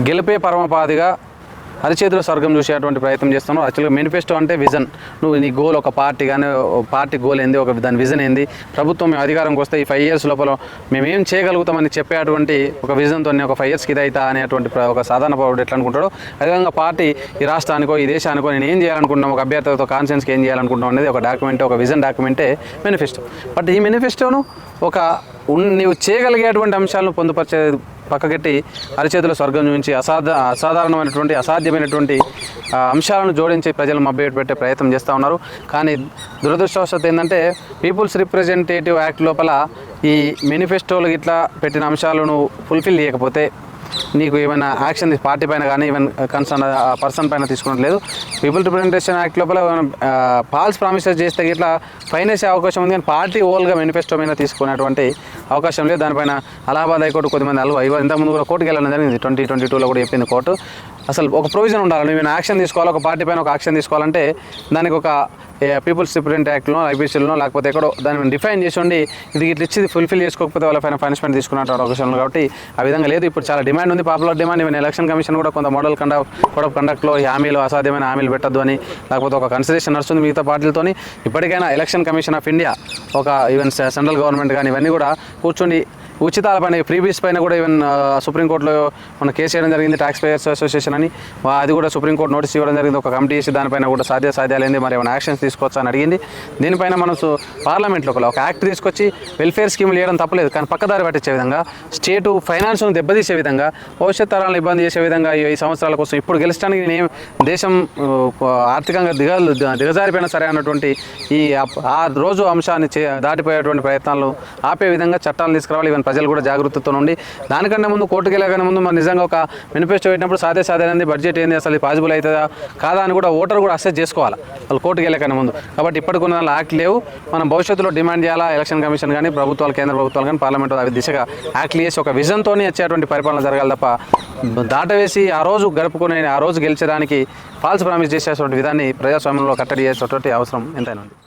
గెలిపే పరమపాదిగా అరిచేతుల స్వర్గం చూసేటువంటి ప్రయత్నం చేస్తున్నావు. యాక్చువల్గా మేనిఫెస్టో అంటే విజన్ నువ్వు నీ గోల్ ఒక పార్టీ కానీ పార్టీ గోల్ ఏంది ఒక దాని విజన్ ఏంది? ప్రభుత్వం మేము అధికారంకి వస్తే ఈ ఫైవ్ ఇయర్స్ లోపల మేము ఏం చేయగలుగుతామని చెప్పేటువంటి ఒక విజన్తో ఒక ఫైవ్ ఇయర్స్కి ఇదైతా అనేటువంటి ఒక సాధారణ పౌరుడు ఎట్లా అనుకుంటాడో అదేవిధంగా పార్టీ ఈ రాష్ట్రానికో ఈ దేశానికో నేను ఏం చేయాలనుకుంటున్నాం? ఒక అభ్యర్థితో కాన్సెన్స్కి ఏం చేయాలనుకుంటున్నాం అనేది ఒక డాక్యుమెంట్ ఒక విజన్ డాక్యుమెంటే మేనిఫెస్టో బట్ ఈ మేనిఫెస్టోను ఒక ఉన్ నీవు చేయగలిగేటువంటి అంశాలను పొందుపరిచే పక్కగట్టి అరిచేతుల స్వర్గం నుంచి అసాధ అసాధారణమైనటువంటి అసాధ్యమైనటువంటి అంశాలను జోడించి ప్రజలు మభ్య పెట్టే ప్రయత్నం చేస్తూ ఉన్నారు. కానీ దురదృష్టవశాత్తు ఏంటంటే పీపుల్స్ రిప్రజెంటేటివ్ యాక్ట్ లోపల ఈ మేనిఫెస్టోలు ఇట్లా పెట్టిన అంశాలను ఫుల్ఫిల్ చేయకపోతే నీకు ఏమైనా యాక్షన్ పార్టీ పైన కానీ ఈవెన్ కన్సర్న్ పర్సన్ పైన తీసుకున్నట్లేదు. పీపుల్ రిప్రజెంటేషన్ యాక్ట్ లోపల ఫాల్స్ ప్రామిసెస్ చేస్తే ఇట్లా ఫైన్ వేసే అవకాశం ఉంది కానీ పార్టీ ఓల్గా మేనిఫెస్టో మీద తీసుకునేటువంటి అవకాశం లేదు. దానిపైన అలహాబాద్ హైకోర్టు కొద్దిమంది అల్లు ఇంతకుముందు కూడా కోర్టుకి వెళ్ళడం జరిగింది. ట్వంటీ ట్వంటీ టూలో కూడా చెప్పింది కోర్టు. అసలు ఒక ప్రొవిజన్ ఉండాలి. నువ్వు యాక్షన్ తీసుకోవాలి? ఒక పార్టీ పైన ఒక యాక్షన్ తీసుకోవాలంటే దానికి ఒక పీపుల్స్ రిప్రజెంట్ యాక్ట్లో ఐపీసీలో లేకపోతే ఎక్కడో దాన్ని డిఫైన్ చేసి ఇది ఇట్లా ఇచ్చి ఫుల్ఫిల్ చేసుకోకపోతే వాళ్ళ పైన పనిష్మెంట్ తీసుకున్నట్టు అవకాశం కాబట్టి ఆ విధంగా లేదు. ఇప్పుడు చాలా డిమాండ్ ఉంది. Popular demand even election commission కూడా కొంత మోడల్ కండక్ట్ కోడ్ ఆఫ్ కండక్ట్లో ఈ హామీలు అసాధ్యమైన హామీలు పెట్టద్దు అని లేకపోతే ఒక కన్సిడరేషన్ నడుస్తుంది మిగతా పార్టీలతోని. ఇప్పటికైనా ఎలక్షన్ కమిషన్ ఆఫ్ ఇండియా ఒక ఈవెన్ సెంట్రల్ గవర్నమెంట్ కానీ ఇవన్నీ కూడా కూర్చొని ఉచితాల పైన ఫ్రీబీస్ పైన కూడా ఈవెన్ సుప్రీంకోర్టులో మన కేసు చేయడం జరిగింది ట్యాక్స్ పేయర్స్ అసోసియేషన్ అని. అది కూడా సుప్రీంకోర్టు నోటీస్ ఇవ్వడం జరిగింది. ఒక కమిటీ చేసి దానిపైన కూడా సాధ్య సాధ్యాలైంది. మరి ఏమైనా యాక్షన్స్ తీసుకోవచ్చు అని అడిగింది. దీనిపైన మనం పార్లమెంట్లో ఒక యాక్ట్ తీసుకొచ్చి వెల్ఫేర్ స్కీమ్లు చేయడం తప్పలేదు. కానీ పక్కదారి పట్టించే విధంగా స్టేటు ఫైనాన్స్ను దెబ్బతీసే విధంగా భవిష్యత్ తరాలను ఇబ్బంది చేసే విధంగా ఈ సంవత్సరాల కోసం ఇప్పుడు గెలిచడానికి నేను దేశం ఆర్థికంగా దిగ దిగజారిపోయినా సరే అన్నటువంటి ఈ ఆ- రోజు అంశాన్ని చే దాటిపోయేటువంటి ప్రయత్నాలు ఆపే విధంగా చట్టాలు తీసుకురావాలి. ఈవెన్ ప్రజలు కూడా జాగ్రత్తతో ఉండి దానికన్నా ముందు కోర్టుకు వెళ్ళగానే ముందు మరి నిజంగా ఒక మేనిఫెస్టో పెట్టినప్పుడు సాధే సాధ్యమైంది బడ్జెట్ ఏంది అసలు పాసిబుల్ అవుతుందా కాదా అని కూడా ఓటర్ కూడా అసెస్ చేసుకోవాలి. వాళ్ళు కోర్టుకు వెళ్ళకనే ముందు. కాబట్టి ఇప్పటికున్న యాక్ట్ లేవు. మనం భవిష్యత్తులో డిమాండ్ చేయాలా ఎలక్షన్ కమిషన్ కానీ ప్రభుత్వాలు కేంద్ర ప్రభుత్వాలు కానీ పార్లమెంట్ అవి దిశగా యాక్ట్ చేసి ఒక విజన్తోనే వచ్చేటువంటి పరిపాలన జరగాలి తప్ప దాటవేసి ఆ రోజు గడుపుకునే ఆ రోజు గెలిచడానికి ఫాల్స్ ప్రామిస్ చేసేటువంటి విధాన్ని ప్రజాస్వామ్యంలో కట్టడి చేసేటువంటి అవసరం ఎంతైనా ఉంది.